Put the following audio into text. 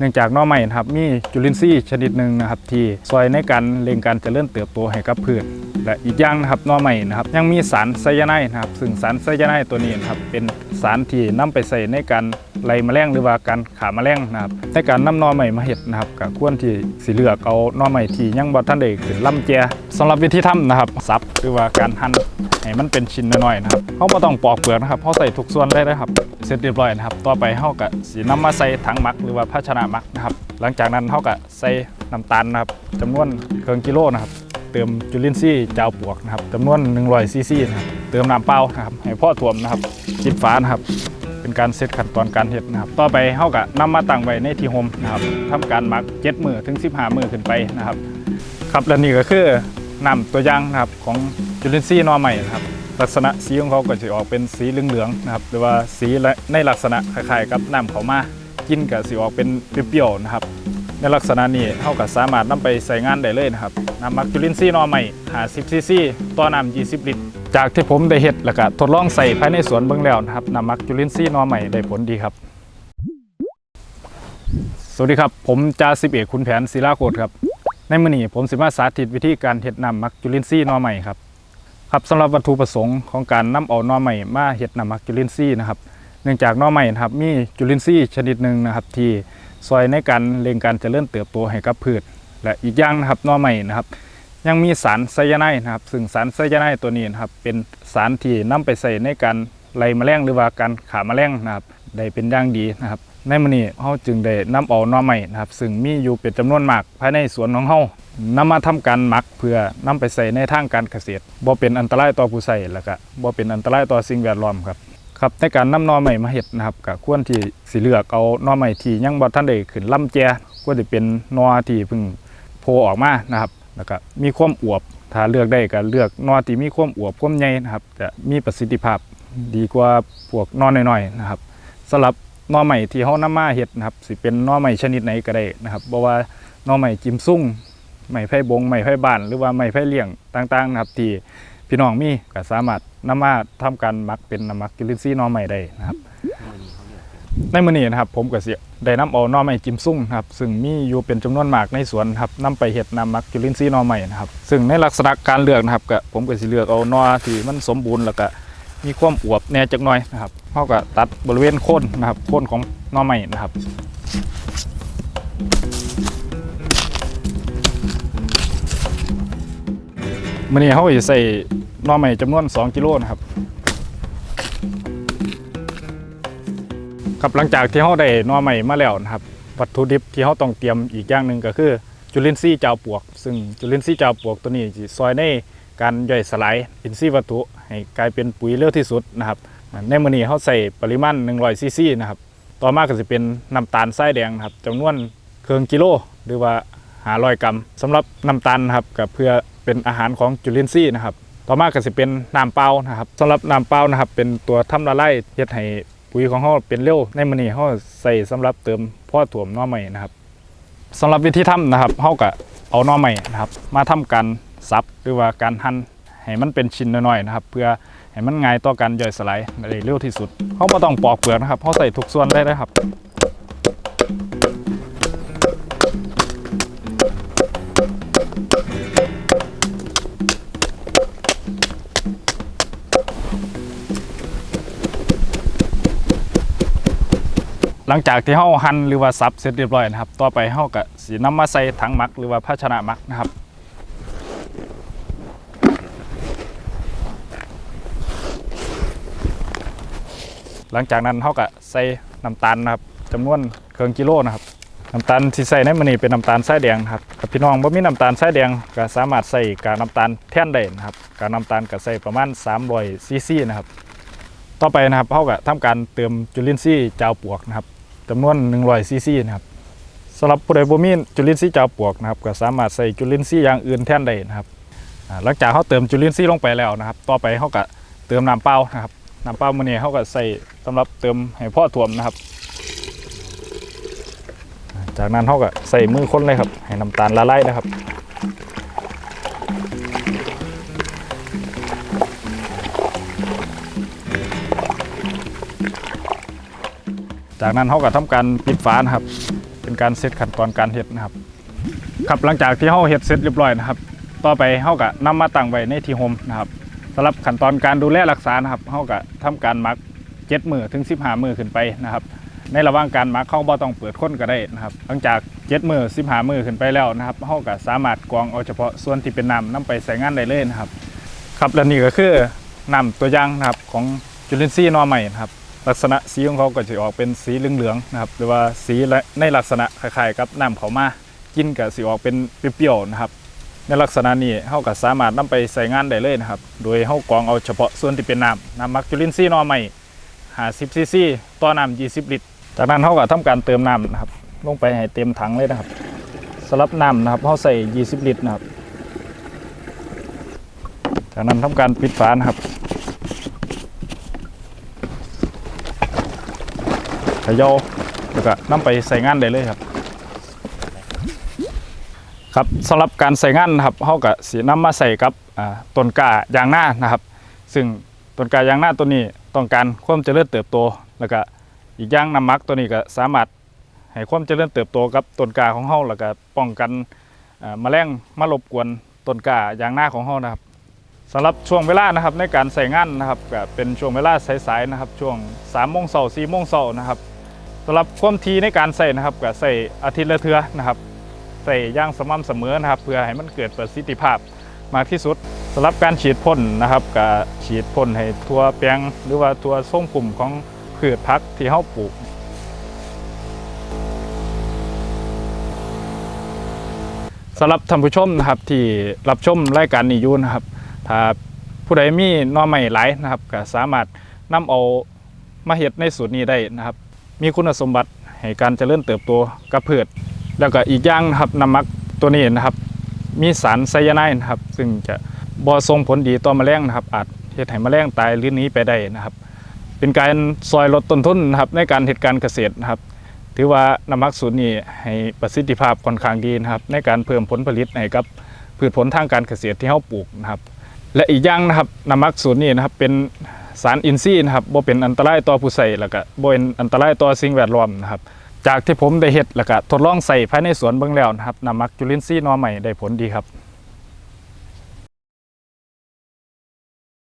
เนื่องจากหน่อไม้นะครับมีจุลินทรีย์ชนิดหนึ่งนะครับที่ช่วยในการเร่งการเจริญเติบโตให้กับพืชและอีกอย่างนะครับหน่อไม้นะครับยังมีสารไซยาไนด์นะครับซึ่งสารไซยาไนด์ตัวนี้นะครับเป็นสารที่นำไปใส่ในการไล่แมลงหรือว่าการขาแมลงนะครับในการนำหน่อไม้มาเห็ดนะครับก็ควรที่สิเลือกเอาหน่อไม้ที่ยังบ่ทันได้ขึ้นลำแจสำหรับวิธีทำนะครับสับหรือว่าการหั่น ให้มันเป็นชิ้นน้อยๆนะครับเขาบ่ต้องปอกเปลือกนะครับเขาใส่ทุกส่วนเลยนะครับเสร็จเรียบร้อยนะครับ ต่อไปเฮาก็สินำมาใส่ถังหมักหรือว่าภาชนะหมักนะครับ หลังจากนั้นเฮาก็ใส่น้ำตาลนะครับจำนวนเครื่องกิโลนะครับเติมจุลินทรีย์เจ้าปวกนะครับจำนวน100ซีซีนะครับเติมน้ำเปล่านะครับให้พ่อถ่วมนะครับปิดฝานะครับเป็นการเซตขั้นตอนการเฮ็ดนะครับ ต่อไปเฮาก็นำมาตั้งไว้ในที่โฮมนะครับทำการหมัก7มือถึง 15 มือขึ้นไปนะครับ ครับและนี่ก็คือ น้ำตัวอย่างนะครับของจุลินทรีย์นอใหม่นะครับลักษณะสีของเขาก็จะออกเป็นสีเหลืองๆนะครับหรือว่าสีในลักษณะคล้ายๆกับน้ำเขามากินกับสีออกเป็นเปรี้ยวๆนะครับ ในลักษณะนี้เขาก็สามารถนำไปใส่งานได้เลยนะครับน้ำมักจุลินทรีย์นอใหม่50ซีซีต่อน้ำ20 ลิตร จากที่ผมได้เฮ็ดแล้วก็ทดลองใส่ภายในสวนเบิ่งแล้วนะครับน้ำมักจุลินทรีย์นอใหม่ได้ผลดีครับ สวัสดีครับ ผมจ่าสิบเอกคุณแผนศิลาโคตรครับ ในมื้อนี้ผมสิมาสาธิตวิธีการเฮ็ดน้ำมักจุลินทรีย์หนอใหม่ครับครับสำหรับวัตถุประสงค์ของการนำเอาหน่อใหม่มาเฮ็ดน้ำมักจุลินทรีย์นะครับ เนื่องจากหน่อใหม่นะครับมีจุลินทรีย์ชนิดหนึ่งนะครับ ที่ช่วยในการเร่งการเจริญเติบโตให้กับพืช และอีกอย่างนะครับหน่อใหม่นะครับ ยังมีสารไซยาไนด์นะครับ ซึ่งสารไซยาไนด์ตัวนี้นะครับเป็นสารที่นำไปใส่ในการไล่แมลงหรือว่าการขาแมลงนะครับได้เป็นอย่างดีนะครับ ในมื้อนี้เฮาจึงได้นำเอาหน่อใหม่นะครับ ซึ่งมีอยู่เป็นจำนวนมากภายในสวนของเฮานำมาทำการหมักเพื่อนำไปใส่ในทางการเกษตรบ่เป็นอันตรายต่อผู้ใช้แล้วก็บ่เป็นอันตรายต่อสิ่งแวดล้อมครับครับในการนำหน่อใหม่มาเฮ็ดนะครับก็ควรที่สิเลือกเอาหน่อใหม่ที่ยังบ่ทันได้ขึ้นลำแจควรสิเป็นหน่อที่เพิ่งโผล่ออกมานะครับแล้วก็มีความอวบถ้าเลือกได้ก็เลือกน่อที่มีความอวบความใหญ่นะครับ จะมีประสิทธิภาพดีกว่าพวกน่อน้อยๆนะครับสำหรับ น่อใหม่ที่เฮานำมาเฮ็ดนะครับสิเป็นน่อใหม่ชนิดไหนก็ได้นะครับบ่ว่าน่อใหม่จิมซุ่งไม้ไผ่บงไม้ไผ่บ้านหรือว่าไม้ไผ่เลี้ยงต่างๆนะครับที่พี่น้องมีก็สามารถนำมาทำการหมักเป็นน้ำมักจุลินทรีย์หน่อใหม่ได้นะครับในมื้อนี้นะครับผมก็สิได้นำเอาน่อไม้จิมซุ่งนะครับซึ่งมีอยู่เป็นจำนวนมากในสวนครับนำไปเฮ็ดน้ำมักจุลินทรีย์น่อใหม่นะครับซึ่งในลักษณะการเลือกนะครับก็ผมก็สิเลือกเอาหน่อที่มันสมบูรณ์แล้วก็ มีความอวบแน่จักหน่อยนะครับเฮาก็ตัดบริเวณโค่นนะครับโค่นของหน่อใหม่นะครับมื่อนี้เขาจะใส่หน่อใหม่จำนวน 2 กิโลนะครับครับหลังจากที่เขาได้หน่อใหม่มาแล้วนะครับ วัตถุดิบที่เขาต้องเตรียมอีกอย่างหนึ่งก็คือจุลินทรีย์เจ้าปวก ซึ่งจุลินทรีย์เจ้าปวกตัวนี้จะซอยใน การย่อยสลายอินทรีย์วัตถุ ให้กลายเป็นปุ๋ยเร็วที่สุดนะครับในมือนี้เขาใส่ปริมาณ100ซีซีนะครับต่อมาก็จะเป็นน้ำตาลทรายแดงนะครับจำนวนเครื่องกิโล หรือว่าหาร้อยกรัมสำหรับน้ำตาลนะครับก็เพื่อเป็นอาหารของจุลินทรีย์นะครับ ต่อมาก็จะเป็นน้ำเปล่านะครับสำหรับน้ำเปล่านะครับ เป็นตัวทำละลายเฮ็ดให้ปุ๋ยของเขาเป็นเร็วในมือนี้เขาใส่สำหรับเติมพ่อถ่วมน้อใหม่นะครับสำหรับวิธีทำนะครับเขาก็เอาน้อใหม่นะครับ มาทำกา รสับหรือว่าการหั่นให้มันเป็นชิ้นน้อยๆนะครับ เพื่อให้มันง่ายต่อการย่อยสลายได้เร็วที่สุดเขาไม่ต้องปอกเปลือกนะครับเขาใส่ทุกส่วนได้เลยครับหลังจากที่เฮาหั่นหรือว่าสับเสร็จเรียบร้อยนะครับ ต่อไปเฮาก็สินำมาใส่ถังมักหรือว่าภาชนะมักนะครับ หลังจากนั้นเฮาก็ใส่น้ำตาลนะครับจำนวนเครื่องกิโลนะครับน้ำตาลที่ใส่ในมื้อนี้เป็นน้ำตาลทรายแดงครับพี่น้องบ่มีน้ำตาลทรายแดงก็สามารถใส่กากน้ำตาลแท่นได้นะครับกากน้ำตาลก็ใส่ประมาณ300ซีซีนะครับ ต่อไปนะครับเขาก็ทำการเติมจุลินทรีย์เจ้าปวกนะครับจำนวน100ซีซีนะครับสำหรับผู้ใดบ่มีจุลินทรีย์เจ้าปวกนะครับก็สามารถใส่จุลินทรีย์อย่างอื่นแท่นได้นะครับหลังจากเขาเติมจุลินทรีย์ลงไปแล้วนะครับ ต่อไปเขาก็เติมน้ำเปล่านะครับ น้ำปล่ามือนี้เขาก็ใส่สำหรับเติมให้พ่อถ่วมนะครับ จากนั้นเขาก็ใส่มือค้นเลยครับ ให้น้ำตาลละลายนะครับจากนั้นเขาก็ทำการปิดฝานะครับ เป็นการเซตขั้นตอนการเฮ็ดนะครับ ครับหลังจากที่เฮาเฮ็ดเสร็จเรียบร้อยนะครับ ต่อไปเฮาก็นำมาตั้งไว้ในที่โฮมนะครับ สำหรับขั้นตอนการดูแลรักษานะครับเฮาก็ทำการมัก7มื้อถึง15มื้อขึ้นไปนะครับ ในระหว่างการมักเขาบ่ต้องเปิดค้นก็ได้นะครับ หลังจาก7มื้อ15มื้อขึ้นไปแล้วนะครับเฮาก็สามารถกรองเอาเฉพาะส่วนที่เป็นน้ำนํไปใส่งานได้เลยนะครับ ครับและนี่ก็คือน้ำตัวอย่างนะครับของจุลินทรีย์นอใหม่นะครับลักษณะสีของเขาก็จะออกเป็นสีเหลืองๆนะครับหรือว่าสีในลักษณะคล้ายๆกับน้ำเขามากินกับสีออกเป็นเปรี้ยวๆนะครับ ในลักษณะนี้เขาก็สามารถนำไปใส่งานได้เลยนะครับ โดยเขากรองเอาเฉพาะส่วนที่เป็นน้ำน้ำมักจุลินทรีย์หนอใหม่50ซีซีต่อน้ำ20 ลิตร จากนั้นเขาก็ทำการเติมน้ำนะครับลงไปให้เต็มถังเลยนะครับสำหรับน้ำนะครับเขาใส่ 20 ลิตรนะครับ จากนั้นทำการปิดฝานะครับเขย่าแล้วก็นำไปใส่งานได้เลยครับ ครับสำหรับการใส่งานนะครับเขาก็สีน้ำมาใส่กับต้นกล้ายางหน้านะครับ ซึ่งต้นกล้ายางหน้าตัวนี้ต้องการความเจริญเติบโต แล้วก็อีกอย่างน้ำมักตัวนี้ก็สามารถให้ความเจริญเติบโตกับต้นกล้าของเขาแล้วก็ป้องกันอ่าแมลงมารบกวนต้นกล้ายางหน้าของเขานะครับสำหรับช่วงเวลานะครับในการใส่งานนะครับก็เป็นช่วงเวลาสายๆนะครับช่วง3ามโมงเสาร์สี่โมงเสาร์นะครับสำหรับความทีในการใส่นะครับก็ใส่อาทิตย์ละเทือนะครับ ใส่ย่างสม่ำเสมอนะครับ เพื่อให้มันเกิดประสิทธิภาพมากที่สุดสำหรับการฉีดพ่นนะครับก็ฉีดพ่นให้ทั่วแปลงหรือว่าทั่วส้มกลุ่มของพืชพักที่เฮาปลูกสำหรับท่านผู้ชมนะครับที่รับชมรายการนี้อยู่นะครับ ถ้าผู้ใดมีน้อใหม่หลายนะครับก็สามารถนำเอามาเฮ็ดในสูตรนี้ได้นะครับ มีคุณสมบัติให้การเจริญเติบโตกับพืช แล้วก็อีกอย่างนะครับน้ำมักตัวนี้นะครับ มีสารไซยาไนด์นะครับ ซึ่งจะบ่ส่งผลดีต่อแมลงนะครับ อาจเฮ็ดให้แมลงตายหรือหนีไปได้นะครับ เป็นการซอยลดต้นทุนนะครับในการเหตุการเกษตรนะครับ ถือว่าน้ำมักสูตรนี้ให้ประสิทธิภาพค่อนข้างดีนะครับ ในการเพิ่มผลผลิตให้กับพืชผลทางการเกษตรที่เฮาปลูกนะครับ และอีกอย่างนะครับน้ำมักสูตรนี้นะครับเป็นสารอินทรีย์นะครับบ่เป็นอันตรายต่อผู้ใส่แล้วก็บ่เป็นอันตรายต่อสิ่งแวดล้อมนะครับ จากที่ผมได้เห็ดแล้วก็ทดลองใส่ภายในสวนเบื้องแล้วนะครับน้ำมักจุลินทรีย์นอใหม่ได้ผลดีครับ